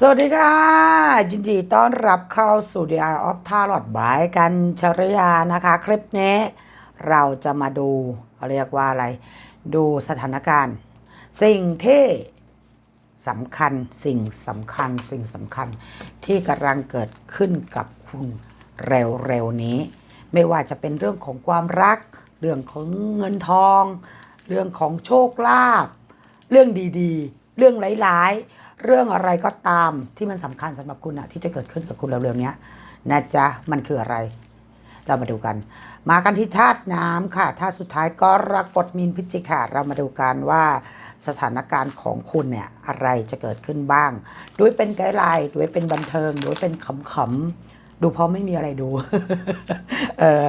สวัสดีค่ะ ยินดีต้อนรับเข้าสู่ The Art of Tarot บายกันชรยานะคะ คลิปนี้เราจะมาดูเรียกว่าอะไร ดูสถานการณ์ สิ่งที่สำคัญสิ่งสำคัญสิ่งสำคัญที่กำลังเกิดขึ้นกับคุณเร็วๆนี้ ไม่ว่าจะเป็นเรื่องของความรัก เรื่องของเงินทอง เรื่องของโชคลาภเรื่องดีๆ เรื่องร้ายๆ เรื่องอะไรก็ตามที่มันสำคัญสำหรับคุณอะที่จะเกิดขึ้นกับคุณเร็วๆเนี้ยนะจ๊ะมันคืออะไร เรามาดูกัน มากันที่ธาตุน้ำค่ะธาตุสุดท้ายก็รกฎมีนพิจิกค่ะเรามาดูกันว่าสถานการณ์ของคุณเนี่ยอะไรจะเกิดขึ้นบ้าง ด้วยเป็นไกด์ไลน์ด้วยเป็นบันเทิงด้วยเป็นขำๆ ดูเพราะไม่มีอะไรดู เออ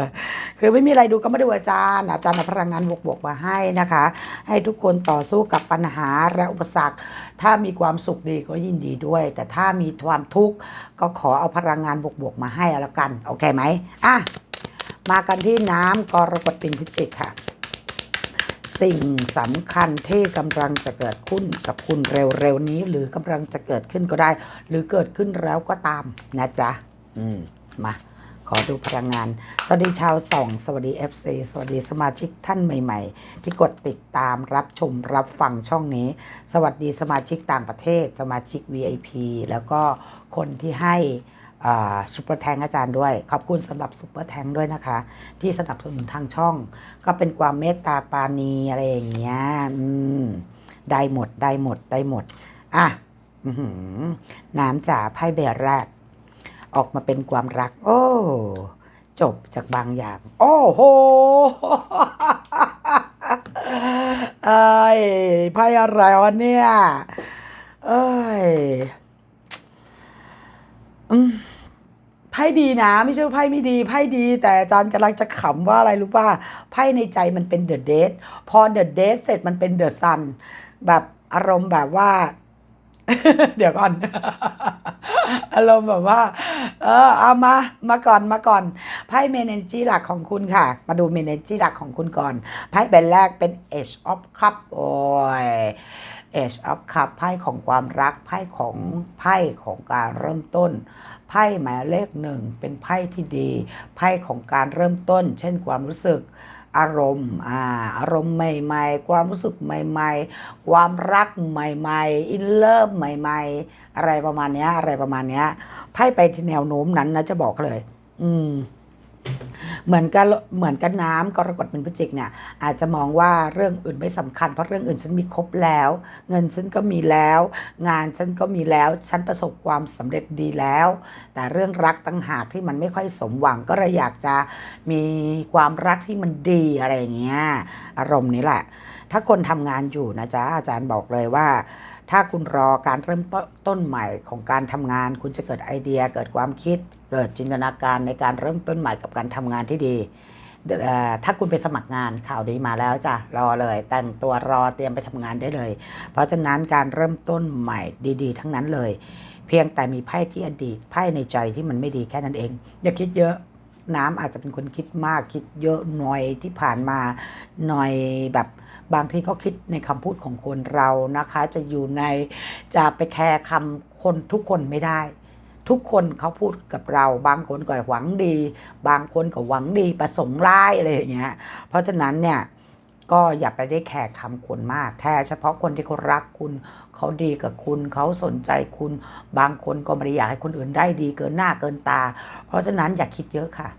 คือไม่มีอะไรดูก็มาดูอาจารย์ อาจารย์พลังงานบวกๆมาให้นะคะ ให้ทุกคนต่อสู้กับปัญหาและอุปสรรค ถ้ามีความสุขดีก็ยินดีด้วย แต่ถ้ามีความทุกข์ก็ขอเอาพลังงานบวกๆมาให้แล้วกัน โอเคไหมอะ มากันที่น้ำกรกฎปินพิจิกค่ะ สิ่งสำคัญที่กำลังจะเกิดขึ้นกับคุณเร็วๆนี้ หรือกำลังจะเกิดขึ้นก็ได้ หรือเกิดขึ้นแล้วก็ตามนะจ๊ะ อืมมา ขอดูพลังงาน สวัสดีชาวส่อง สวัสดี FC สวัสดีสมาชิกท่านใหม่ ๆ ที่กดติดตามรับชมรับฟังช่องนี้ สวัสดีสมาชิกต่างประเทศ สมาชิก VIP แล้วก็คนที่ให้ซุปเปอร์แทงอาจารย์ด้วย ขอบคุณสำหรับซุปเปอร์แทงด้วยนะคะ ที่สนับสนุนทางช่อง ก็เป็นความเมตตาปาณีอะไรอย่างเงี้ยได้หมดได้หมดได้หมด อะอน้ำจ๋าไพ่เบรแรก ออกมาเป็นความรัก โอ้จบจากบางอย่าง โอ้โหเอ้ไพ่อะไรวะเนี่ยเอ้ยอืมไพ่ดีนะ ไม่ใช่ไพ่ไม่ดีไพ่ดี แต่อาจารย์กำลังจะขำว่าอะไรรู้ป่ะไพ่ในใจมันเป็นเดอะเดทพอเดอะเดทเสร็จมันเป็นเดอะซันแบบอารมณ์แบบว่า เดี๋ยวก่อน อารมณ์แบบว่า เออ เอามา มาก่อนมาก่อนไพ่เมนเนจีหลักของคุณค่ะ มาดูเมนเนจีหลักของคุณก่อนไพ่ใบแรกเป็น Age of Cup โอ้ย Age of Cup ไพ่ของความรักไพ่ของไพ่ของการเริ่มต้นไพ่หมายเลขหนึ่งเป็นไพ่ที่ดี ไพ่ของการเริ่มต้น เช่นความรู้สึก อารมณ์อ่าอารมณ์ใหม่ ๆ ความรู้สึกใหม่ ๆ ความรักใหม่ ๆ อินเลิฟใหม่ ๆ อะไรประมาณเนี้ย อะไรประมาณเนี้ยไพ่ไปที่แนวโน้มนั้นนะจะบอกเลย อืม เหมือนกันเหมือนกันน้ำกรกฎเป็นพฤจิกเนี่ยอาจจะมองว่าเรื่องอื่นไม่สำคัญ เพราะเรื่องอื่นฉันมีครบแล้ว เงินฉันก็มีแล้ว งานฉันก็มีแล้ว ฉันประสบความสำเร็จดีแล้ว แต่เรื่องรักตั้งหากที่มันไม่ค่อยสมหวังก็เลยอยากจะมีความรักที่มันดีอะไรอย่างเงี้ยอารมณ์นี้แหละ ถ้าคนทำงานอยู่นะจ๊ะอาจารย์บอกเลยว่า ถ้าคุณรอการเริ่มต้นใหม่ของการทำงาน คุณจะเกิดไอเดีย เกิดความคิด เกิดจินตนาการในการเริ่มต้นใหม่กับการทำงานที่ดี ถ้าคุณไปสมัครงานข่าวดีมาแล้วจ้ะรอเลย แต่งตัวรอเตรียมไปทำงานได้เลย เพราะฉะนั้นการเริ่มต้นใหม่ดี ๆ ทั้งนั้นเลย เพียงแต่มีไพ่ที่อดีตไพ่ในใจที่มันไม่ดีแค่นั้นเอง อย่าคิดเยอะน้ำอาจจะเป็นคนคิดมากคิดเยอะหน่อยที่ผ่านมาหน่อยแบบ บางทีก็คิดในคำพูดของคนเรานะคะ จะอยู่ในจะไปแคร์คำคนทุกคนไม่ได้ ทุกคนเขาพูดกับเรา บางคนก็หวังดี บางคนก็หวังดีประสงค์ร้ายอะไรอย่างเงี้ยเพราะฉะนั้นเนี่ยก็อย่าไปได้แคร์คำคนมากแค่เฉพาะคนที่เขารักคุณ เขาดีกับคุณ เขาสนใจคุณ บางคนก็ไม่ได้อยากให้คนอื่นได้ดีเกินหน้าเกินตา เพราะฉะนั้นอย่าคิดเยอะค่ะ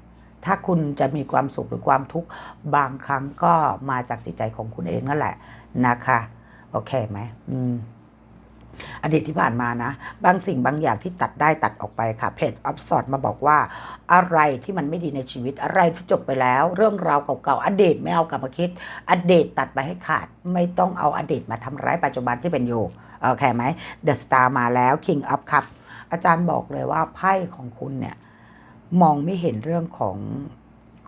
ถ้าคุณจะมีความสุขหรือความทุกข์บางครั้งก็มาจากจิตใจของคุณเองนั่นแหละนะคะ โอเคไหมอืมอดีตที่ผ่านมานะ บางสิ่งบางอย่างที่ตัดได้ตัดออกไปค่ะเพจออฟสอดมาบอกว่า อะไรที่มันไม่ดีในชีวิตอะไรที่จบไปแล้ว เรื่องราวเก่าๆอดีตไม่เอากลับมาคิดอดีตตัดไปให้ขาด ไม่ต้องเอาอดีตมาทำร้ายปัจจุบันที่เป็นอยู่โอเคไหม The Star มาแล้ว King of Cup อาจารย์บอกเลยว่าไพ่ของคุณเนี่ย มองไม่เห็นเรื่องของ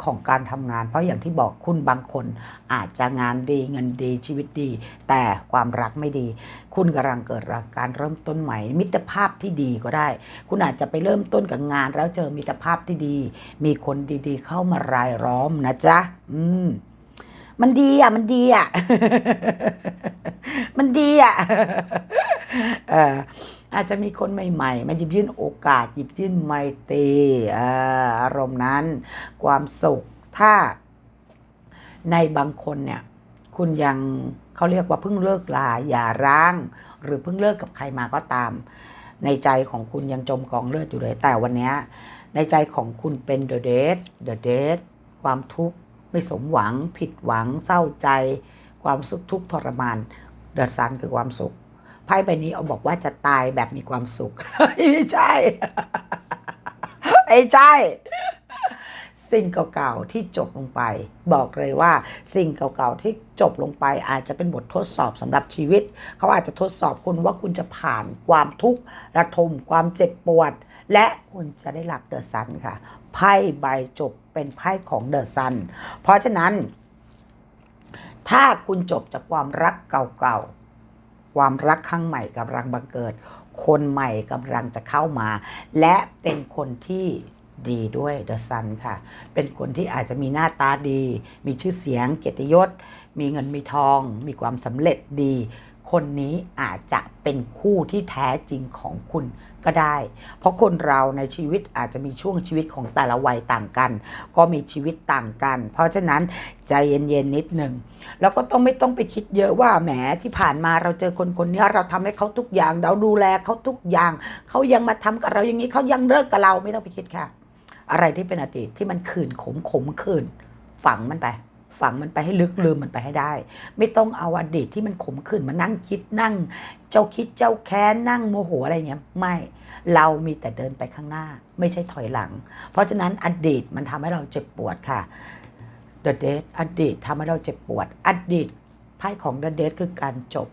ของการทำงาน เพราะอย่างที่บอกคุณบางคนอาจจะงานดีเงินดีชีวิตดี แต่ความรักไม่ดี คุณกำลังเกิดการเริ่มต้นใหม่ มิตรภาพที่ดีก็ได้ คุณอาจจะไปเริ่มต้นกับงาน แล้วเจอมิตรภาพที่ดี มีคนดีๆ เข้ามารายล้อมนะจ๊ะ อืมมันดีอะ มันดีอะ มันดีอะ เออ อาจจะมีคนใหม่ๆ มาหยิบยื่นโอกาส หยิบยื่นไมตรีอาอารมณ์นั้น ความสุขถ้าในบางคนเนี่ย คุณยังเขาเรียกว่าเพิ่งเลิกลาอย่าร้าง หรือเพิ่งเลิกกับใครมาก็ตาม ในใจของคุณยังจมกองเลือดอยู่เลย แต่วันนี้ในใจของคุณเป็น the dead the dead ความทุกข์ไม่สมหวัง ผิดหวัง เศร้าใจ ความสุขทุกข์ทรมาน เดือดซันคือความสุข ไพ่ใบนี้เอาบอกว่าจะตายแบบมีความสุข ไม่ใช่ ไม่ใช่ สิ่งเก่าๆที่จบลงไป บอกเลยว่า สิ่งเก่าๆที่จบลงไป อาจจะเป็นบททดสอบสำหรับชีวิต เขาอาจจะทดสอบคุณว่าคุณจะผ่านความทุกข์ระทมความเจ็บปวด และคุณจะได้รับเดอะซันค่ะไพ่ใบจบเป็นไพ่ของเดอะซันเพราะฉะนั้น ถ้าคุณจบจากความรักเก่าๆ ความรักครั้งใหม่กำลังบังเกิด คนใหม่กำลังจะเข้ามา และเป็นคนที่ดีด้วยเดอะซันค่ะ เป็นคนที่อาจจะมีหน้าตาดี มีชื่อเสียงเกียรติยศ มีเงินมีทอง มีความสำเร็จดี คนนี้อาจจะเป็นคู่ที่แท้จริงของคุณก็ได้ เพราะคนเราในชีวิตอาจจะมีช่วงชีวิตของแต่ละวัยต่างกัน ก็มีชีวิตต่างกัน เพราะฉะนั้นใจเย็นๆนิดหนึ่งแล้วก็ต้องไม่ต้องไปคิดเยอะว่าแหมที่ผ่านมาเราเจอคนคนนี้เราทำให้เขาทุกอย่าง เราดูแลเขาทุกอย่าง เขายังมาทำกับเราอย่างนี้เขายังเลิกกับเราไม่ต้องไปคิดค่ะ อะไรที่เป็นอดีตที่มันขื่นขมขมขื่นฝังมันไป ฝังมันไปให้ลึกลืมมันไปให้ได้ ไม่ต้องเอาอดีตที่มันขมขื่นมานั่งคิดนั่ง เจ้าคิดเจ้าแค้นนั่งโมโหอะไรเงี้ยไม่เรามีแต่เดินไปข้างหน้า ไม่ใช่ถอยหลัง เพราะฉะนั้นอดีตมันทำให้เราเจ็บปวดค่ะ The Dead อดีตทำให้เราเจ็บปวด อดีตไพ่ของ The Dead คือการจบ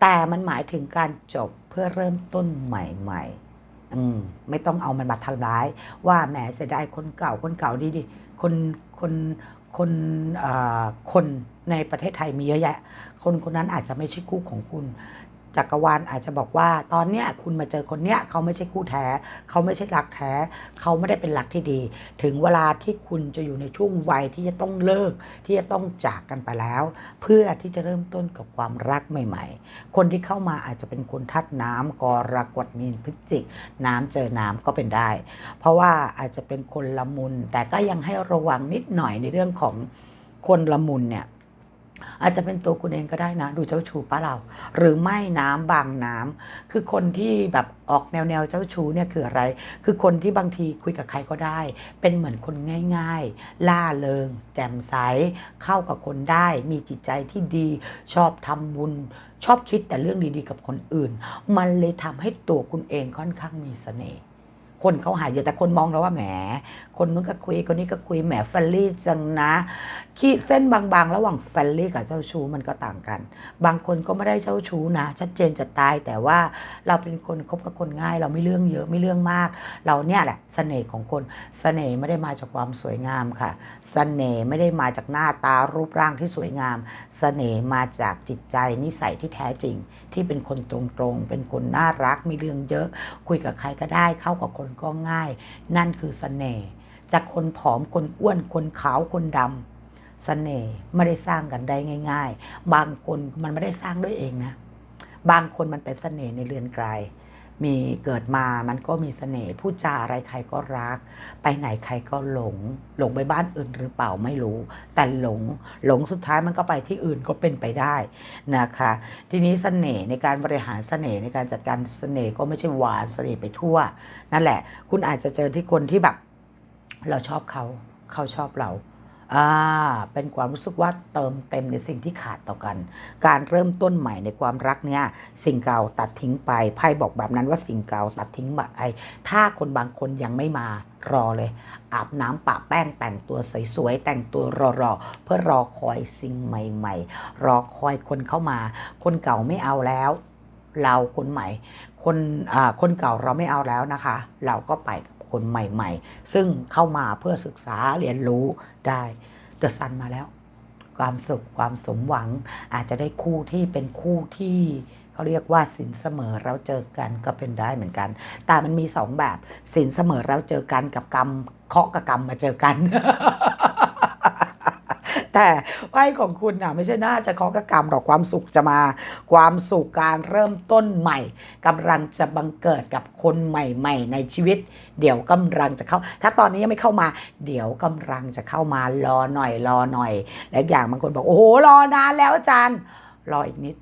แต่มันหมายถึงการจบเพื่อเริ่มต้นใหม่ ๆ อืมไม่ต้องเอามันมาทำร้าย ว่าแหมเสียดายคนเก่าคนเก่าดีดิคนคน คนคนในประเทศไทยมีเยอะแยะ คนคนนั้นอาจจะไม่ใช่คู่ของคุณ จักรวาลอาจจะบอกว่า ตอนเนี้ยคุณมาเจอคนเนี้ยเขาไม่ใช่คู่แท้ เขาไม่ใช่รักแท้ เขาไม่ได้เป็นรักที่ดี ถึงเวลาที่คุณจะอยู่ในช่วงวัยที่จะต้องเลิก ที่จะต้องจากกันไปแล้ว เพื่อที่จะเริ่มต้นกับความรักใหม่ ๆ คนที่เข้ามาอาจจะเป็นคนทัดน้ำกรกฎมีนพฤศจิก น้ำเจอน้ำก็เป็นได้ เพราะว่าอาจจะเป็นคนละมุนแต่ก็ยังให้ระวังนิดหน่อยในเรื่องของคนละมุนเนี่ย อาจจะเป็นตัวคุณเองก็ได้นะ ดูเจ้าชู้ป้าเรา หรือไม่น้ำบางน้ำคือคนที่แบบออกแนวแนวเจ้าชู้เนี่ยคืออะไร คือคนที่บางทีคุยกับใครก็ได้ เป็นเหมือนคนง่าย ๆ ล่าเริง แจ่มใส เข้ากับคนได้ มีจิตใจที่ดี ชอบทำบุญ ชอบคิดแต่เรื่องดีๆ กับคนอื่น มันเลยทำให้ตัวคุณเองค่อนข้างมีเสน่ห์คนเขาหายเยอะแต่คนมองแล้วว่าแหม คนนู้นก็คุยคนนี้ก็คุยแหมฟรนลี่จังนะขีดเส้นบางๆ ระหว่างแฟนลี่กับเจ้าชู้มันก็ต่างกัน บางคนก็ไม่ได้เจ้าชู้นะ ชัดเจนจะตายแต่ว่าเราเป็นคนคบกับคนง่าย เราไม่เรื่องเยอะไม่เรื่องมาก เราเนี่ยแหละเสน่ห์ของคนเสน่ห์ไม่ได้มาจากความสวยงามค่ะเสน่ห์ไม่ได้มาจากหน้าตารูปร่างที่สวยงามเสน่ห์มาจากจิตใจนิสัยที่แท้จริง ที่เป็นคนตรงๆ เป็นคนน่ารักมีเรื่องเยอะ คุยกับใครก็ได้เข้ากับคนก็ง่าย นั่นคือเสน่ห์จากคนผอมคนอ้วนคนขาวคนดำ สน่ห์ไม่ได้สร้างกันได้ง่าย ๆ บางคนมันไม่ได้สร้างด้วยเองนะ บางคนมันเป็นเสน่ห์ในเรือนไกล มีเกิดมามันก็มีเสน่ห์พูดจาอะไรใครก็รัก ไปไหนใครก็หลง หลงไปบ้านอื่นหรือเปล่าไม่รู้ แต่หลงหลงสุดท้ายมันก็ไปที่อื่นก็เป็นไปได้นะคะ ทีนี้เสน่ห์ในการบริหารเสน่ห์ในการจัดการเสน่ห์ก็ไม่ใช่หวานเสน่ห์ไปทั่ว นั่นแหละ คุณอาจจะเจอที่คนที่แบบ เราชอบเขา เขาชอบเรา อ่าเป็นความรู้สึกว่าเติมเต็มในสิ่งที่ขาดต่อกัน การเริ่มต้นใหม่ในความรักเนี่ยสิ่งเก่าตัดทิ้งไปไพ่บอกแบบนั้นว่าสิ่งเก่าตัดทิ้งไปถ้าคนบางคนยังไม่มารอเลย อาบน้ำปะแป้งแต่งตัวสวยๆแต่งตัวรอๆเพื่อรอคอยสิ่งใหม่ๆ รอคอยคนเข้ามา คนเก่าไม่เอาแล้ว เราคนใหม่ คนอ่าคนเก่าเราไม่เอาแล้วนะคะ เราก็ไปกับ คนใหม่ๆ ซึ่งเข้ามาเพื่อศึกษาเรียนรู้ได้เดอะซันมาแล้ว ความสุขความสมหวังอาจจะได้คู่ที่เป็นคู่ที่เขาเรียกว่าสินเสมอเราเจอกันก็เป็นได้เหมือนกัน แต่มันมีสองแบบสินเสมอเราเจอกันกับกรรมเคาะกับกรรมมาเจอกัน แต่ไพ่ของคุณน่ะไม่ใช่น่าจะเคาะกระกรรมหรอกความสุขจะมา ความสุขการเริ่มต้นใหม่กำลังจะบังเกิดกับคนใหม่ ๆ ในชีวิต เดี๋ยวกำลังจะเข้า ถ้าตอนนี้ยังไม่เข้ามา เดี๋ยวกำลังจะเข้ามารอหน่อยรอหน่อย และอย่างบางคนบอกโอ้โหรอนานแล้วอาจารย์รออีกนิด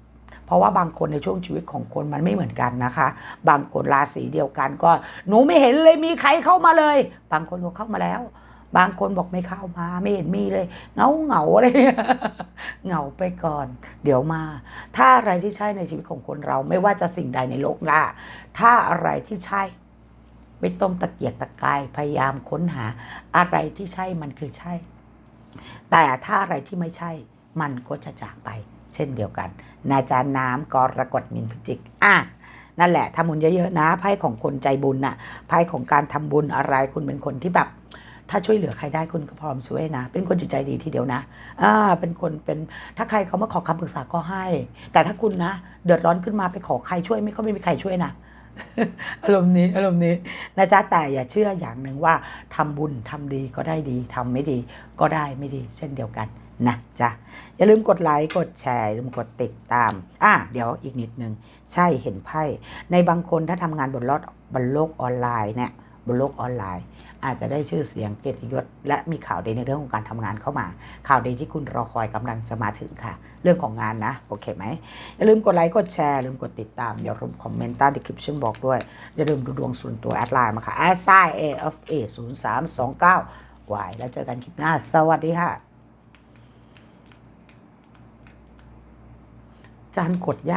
เพราะว่าบางคนในช่วงชีวิตของคนมันไม่เหมือนกันนะคะ บางคนราศีเดียวกันก็หนูไม่เห็นเลยมีใครเข้ามาเลย บางคนก็เข้ามาแล้ว บางคนบอกไม่เข้ามาไม่เห็นมีเลยเงาเหงาอะไรเงาไปก่อน เดี๋ยวมา ถ้าอะไรที่ใช่ในชีวิตของคนเราไม่ว่าจะสิ่งใดในโลกล่าถ้าอะไรที่ใช่ ไม่ต้องตะเกียกตะกายพยายามค้นหา อะไรที่ใช่มันคือใช่ แต่ถ้าอะไรที่ไม่ใช่ มันก็จะจากไป เช่นเดียวกันนาจารย์น้ำกรกฎมินพิจิกอะนั่นแหละทำบุญเยอะๆนะไพ่ของคนใจบุญน่ะไพ่ของการทำบุญอะไรคุณเป็นคนที่แบบ ถ้าช่วยเหลือใครได้คุณก็พร้อมช่วยนะ เป็นคนจิตใจดีทีเดียวนะอ่าเป็นคนเป็นถ้าใครเขามาขอคำปรึกษาก็ให้ แต่ถ้าคุณนะ เดือดร้อนขึ้นมาไปขอใครช่วยไม่ก็ไม่มีใครช่วยนะอารมณ์นี้อารมณ์นี้นะจ๊ะแต่อย่าเชื่ออย่างหนึ่งว่าทำบุญทำดีก็ได้ดีทำไม่ดีก็ได้ไม่ดี เช่นเดียวกันนะจ๊ะอย่าลืมกดไลค์กดแชร์ลืมกดติดตามอะเดี๋ยวอีกนิดนึงใช่เห็นไพ่ในบางคนถ้าทำงานบนรถบนโลกออนไลน์เนี่ยบนโลกออนไลน์ อาจจะได้ชื่อเสียงเกียรติยศ และมีข่าวดีในเรื่องของการทำงานเข้ามา ข่าวดีที่คุณรอคอยกำลังจะมาถึงค่ะ เรื่องของงานนะ โอเคไหมอย่าลืมกดไลค์กดแชร์ลืมกดติดตามอย่าลืมคอมเมนต์ใต้ดีคริปชั่นบอกด้วย อย่าลืมดูดวงส่วนตัวแอดไลน์มาค่ะ s i a f a 0 3 2 9 y แล้วเจอกันคลิปหน้า สวัสดีค่ะจานกดยาก